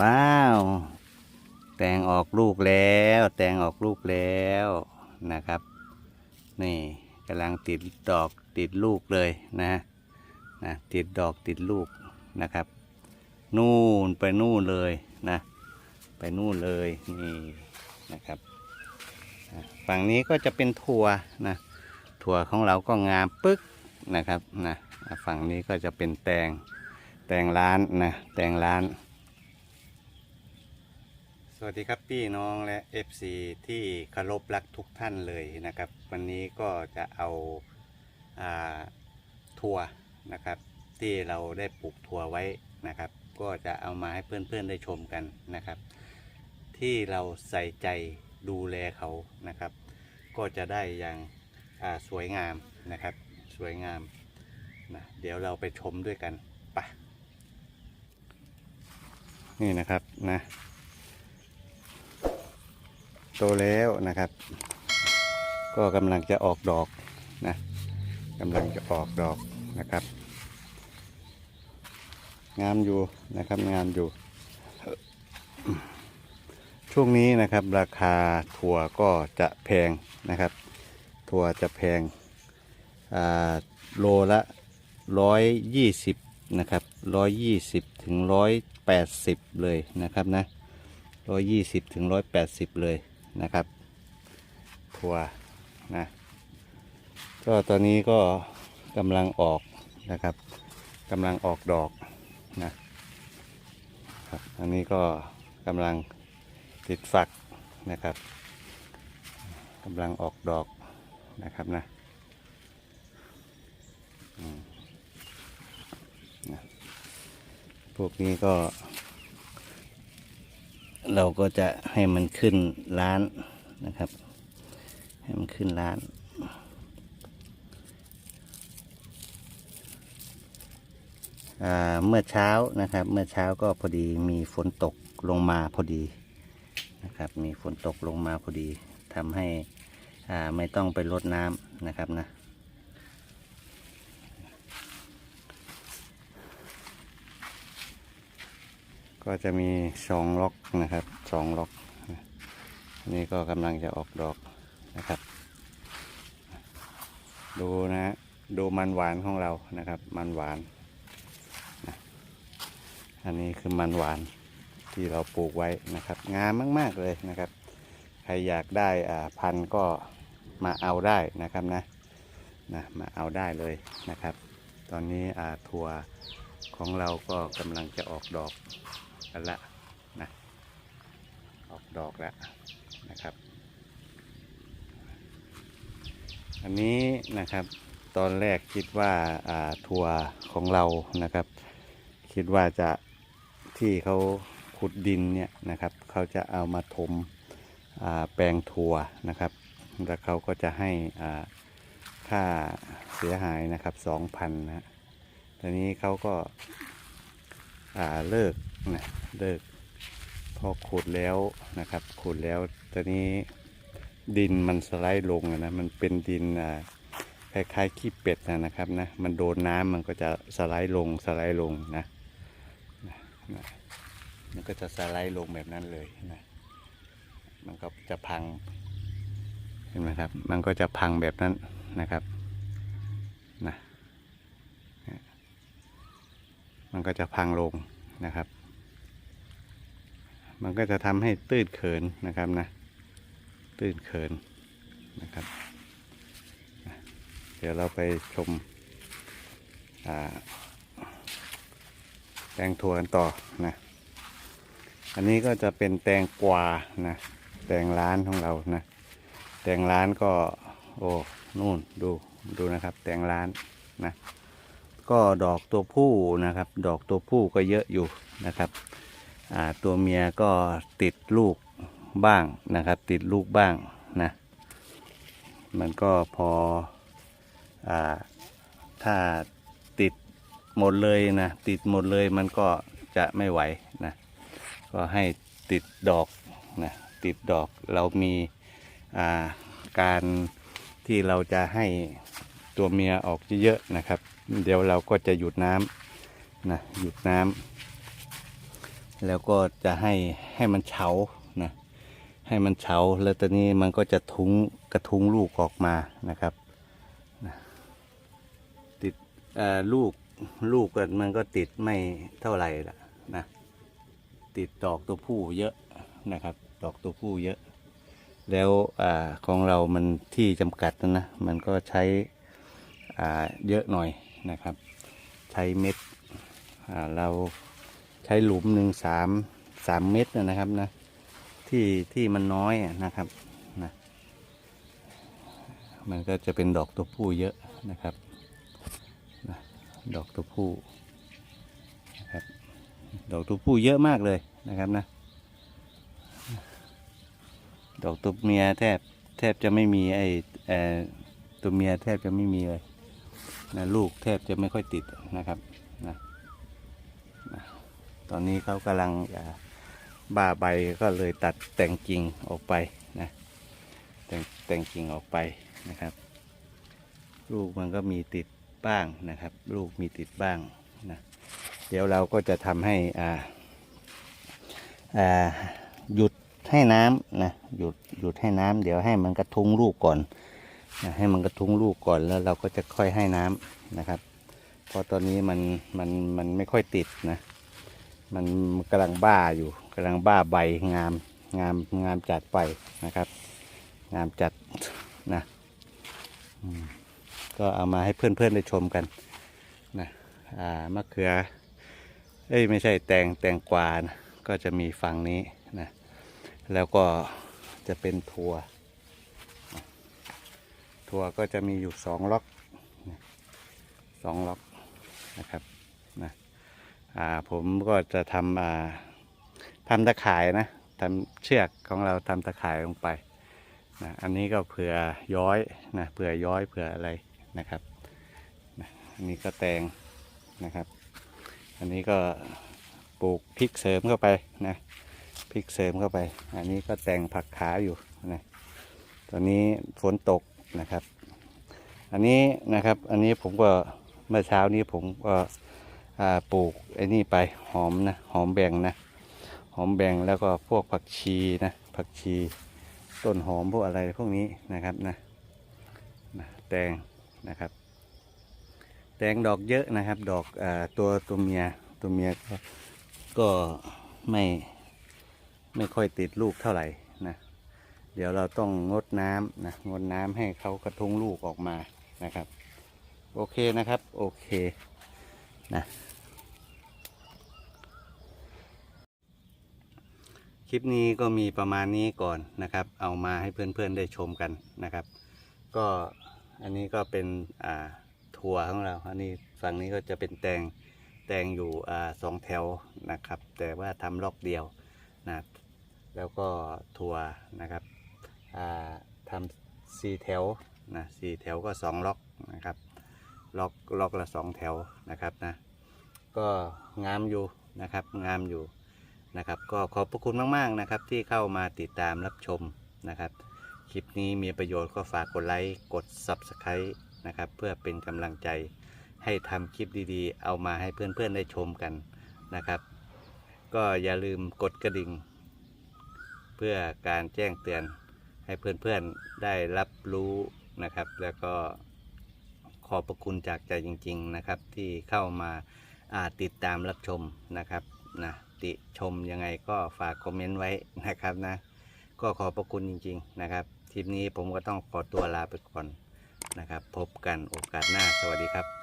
ว้าว แตงออกลูกแล้ว แตงออกลูกแล้วนะครับ นี่กำลังติดดอกติดลูกเลยนะนะติดดอกติดลูกนะครับ นู่นไปนู่นเลยนะ ไปนู่นเลยนี่นะครับฝั่งนี้ก็จะเป็นถั่วนะถั่วของเราก็งามปึ๊กนะครับนะอะฝั่งนี้ก็จะเป็นแตงแตงร้านนะแตงร้าน สวัสดีครับพี่น้องและ FC ที่เคารพรักทุกท่านเลยนะครับ วันนี้ก็จะเอาอาถั่วนะครับ ที่เราได้ปลูกถั่วไว้นะครับ ก็จะเอามาให้เพื่อนๆได้ชมกันนะครับ ที่เราใส่ใจดูแลเขานะครับ ก็จะได้อย่างาสวยงามนะครับ สวยงามนะเดี๋ยวเราไปชมด้วยกันไปนี่นะครับนะ โตแล้วนะครับ ก็กำลังจะออกดอกนะกำลังจะออกดอกนะครับ งามอยู่นะครับงามอยู่ ช่วงนี้นะครับราคาถั่วก็จะแพงนะครับ ถั่วจะแพงอ่าโลละร้อยยี่สิบนะครับร้อยยี่สิบถึงร้อยแปดสิบเลยนะครับนะร้อยยี่สิบถึงร้อยแปดสิบเลย นะครับ ถั่วนะ ก็ตอนนี้ก็กำลังออกนะครับกำลังออกดอกนะครับอันนี้ก็กำลังติดฝักนะครับกำลังออกดอกนะครับนะอืมนะพวกนี้ก็ เราก็จะให้มันขึ้นร้านนะครับ ให้มันขึ้นร้านเมื่อเช้านะครับ เมื่อเช้าก็พอดีมีฝนตกลงมาพอดีนะครับ มีฝนตกลงมาพอดีทำให้ไม่ต้องไปรดน้ำนะครับนะ ก็จะมีสองล็อกนะครับสองล็อกนะอันนี่ก็กำลังจะออกดอกนะครับ ดูนะฮะดูมันหวานของเรานะครับ มันหวานนะอันนี้คือมันหวานที่เราปลูกไว้นะครับ งามมาก ๆ เลยนะครับ ใครอยากได้อ่าพันธุ์ก็มาเอาได้นะครับนะนะมาเอาได้เลยนะครับ ตอนนี้อ่าถั่วของเราก็กำลังจะออกดอก กันละนะออกดอกแล้วนะครับ อันนี้นะครับตอนแรกคิดว่าอ่าถั่วของเรานะครับ คิดว่าจะที่เขาขุดดินเนี่ยนะครับเขาจะเอามาถมาแปลงถั่วนะครับแล้วเขาก็จะให้อ่าค่าเสียหายนะครับสองพันนะฮะตอนนี้เขาก็อ่าเลิก นะเลิกพอขุดแล้วนะครับขุดแล้วตอนนี้ดินมันสไลด์ลงนะมันเป็นดินอ่าคล้ายๆขี้เป็ดนะนะครับนะมันโดนน้ำมันก็จะสไลด์ลงสไลด์ลงนะนะมันก็จะสไลด์ลงแบบนั้นเลยนะมันก็จะพังเห็นไหมครับ มันก็จะพังแบบนั้นนะครับนะมันก็จะพังลงนะครับ มันก็จะทำให้ตื้นเขินนะครับนะ ตื้นเขินนะครับ เดี๋ยวเราไปชมแตงถั่วกันต่อนะ อันนี้ก็จะเป็นแตงกวานะ แตงร้านของเรานะ แตงร้านก็โอ้นู่นดูดูนะครับ แตงร้านนะ ก็ดอกตัวผู้นะครับ ดอกตัวผู้ก็เยอะอยู่นะครับ ตัวเมียก็ติดลูกบ้างนะครับ ติดลูกบ้างนะมันก็พออถ้าติดหมดเลยนะติดหมดเลยมันก็จะไม่ไหวนะก็ให้ติดดอกนะติดดอกเรามีาการที่เราจะให้ตัวเมียออกเยอะๆนะครับ เดี๋ยวเราก็จะหยุดน้ำนะหยุดน้ำ แล้วก็จะให้ให้มันเฉานะให้มันเฉาแล้วตอนนี้มันก็จะทุ้งกระทุ้งลูกออกมานะครับติดลูกลูกมันก็ติดไม่เท่าไหร่ละนะติดดอกตัวผู้เยอะนะครับ ดอกตัวผู้เยอะ แล้วอของเรามันที่จำกัดนะนะมันก็ใช้เยอะหน่อยนะครับ ใช้เม็ดเรา ช้หลุมหนึ่งสามสามเม็ดนะครับนะ ที่ที่มันน้อยนะครับนะมันก็จะเป็นดอกตัวผู้เยอะนะครับนะดอกตัวผู้นะครับ ดอกตัวผู้เยอะมากเลยนะครับนะ ดอกตัวเมียแทบแทบจะไม่มีไอเอ่อตัวเมียแทบจะไม่มีเลยนะลูกแทบจะไม่ค่อยติดนะครับ ตอนนี้เขากำลังบ้าใบก็เลยตัดแต่งกิ่งออกไปนะแต่งแต่งกิ่งออกไปนะครับ ลูกมันก็มีติดบ้างนะครับ ลูกมีติดบ้างนะเดี๋ยวเราก็จะทำให้อ่าอ่าหยุดให้น้ำนะหยุดหยุดให้น้ำเดี๋ยวให้มันกระทุ้งลูกก่อนนะให้มันกระทุ้งลูกก่อนแล้วเราก็จะค่อยให้น้ำนะครับ เพราะตอนนี้มันมันมันไม่ค่อยติดนะ มันกำลังบ้าอยู่กำลังบ้าใบงามงามงามจัดไปนะครับ งามจัดนะก็เอามาให้เพื่อนๆได้ชมกันนะอ่ามะเขือเอ้ยไม่ใช่แตงแตงกวานะก็จะมีฝั่งนี้นะแล้วก็จะเป็นทัวทัวก็จะมีอยู่สองล็อกสองล็อกนะครับนะ ผมก็จะทำอ่าทำตะข่ายนะทำเชือกของเราทำตะข่ายลงไปนะอันนี้ก็เผื่อย้อยนะเผื่อย้อยเผื่ออะไรนะครับนะอันนี้ก็แตงนะครับ อันนี้ก็ปลูกพริกเสริมเข้าไปนะพริกเสริมเข้าไป อันนี้ก็แต่งผักขาอยู่นะตอนนี้ฝนตกนะครับ อันนี้นะครับอันนี้ผมก็เมื่อเช้านี้ผมก็อ่า ปลูกไอ้นี่ไปหอมนะหอมแบ่งนะหอมแบ่งแล้วก็พวกผักชีนะผักชีต้นหอมพวกอะไรพวกนี้นะครับนะนะแตงนะครับ แตงดอกเยอะนะครับ ดอกอตัวตัวเมียตัวเมียก็ก็ไม่ไม่ค่อยติดลูกเท่าไหร่นะเดี๋ยวเราต้องงดน้ำนะงดน้ำให้เขากระทุ้งลูกออกมานะครับ โอเคนะครับ โอเคนะ คลิปนี้ก็มีประมาณนี้ก่อนนะครับ เอามาให้เพื่อนๆได้ชมกันนะครับ ก็อันนี้ก็เป็นอ่าถั่วของเรา อันนี้ฝั่งนี้ก็จะเป็นแตงแตงอยู่อ่าสองแถวนะครับ แต่ว่าทำล็อกเดียวนะแล้วก็ทัวร์นะครับอ่าทำสี่แถวนะสี่แถวก็สองล็อกนะครับ ล็อกล็อกละสองแถวนะครับนะก็งามอยู่นะครับงามอยู่ นะครับ ก็ขอบพระคุณมากๆนะครับ ที่เข้ามาติดตามรับชมนะครับ คลิปนี้มีประโยชน์ก็ฝากกดไลค์กด Subscribe นะครับ เพื่อเป็นกำลังใจให้ทำคลิปดีๆ เอามาให้เพื่อนๆได้ชมกันนะครับ ก็อย่าลืมกดกระดิ่ง เพื่อการแจ้งเตือนให้เพื่อนๆได้รับรู้นะครับ แล้วก็ขอบพระคุณจากใจจริง ๆนะครับ ที่เข้ามาาติดตามรับชมนะครับนะ ติชมยังไงก็ฝากคอมเมนต์ไว้นะครับนะ ก็ขอบพระคุณจริง ๆ นะครับทริปนี้ผมก็ต้องขอตัวลาไปก่อนนะครับ พบกันโอกาสหน้าสวัสดีครับ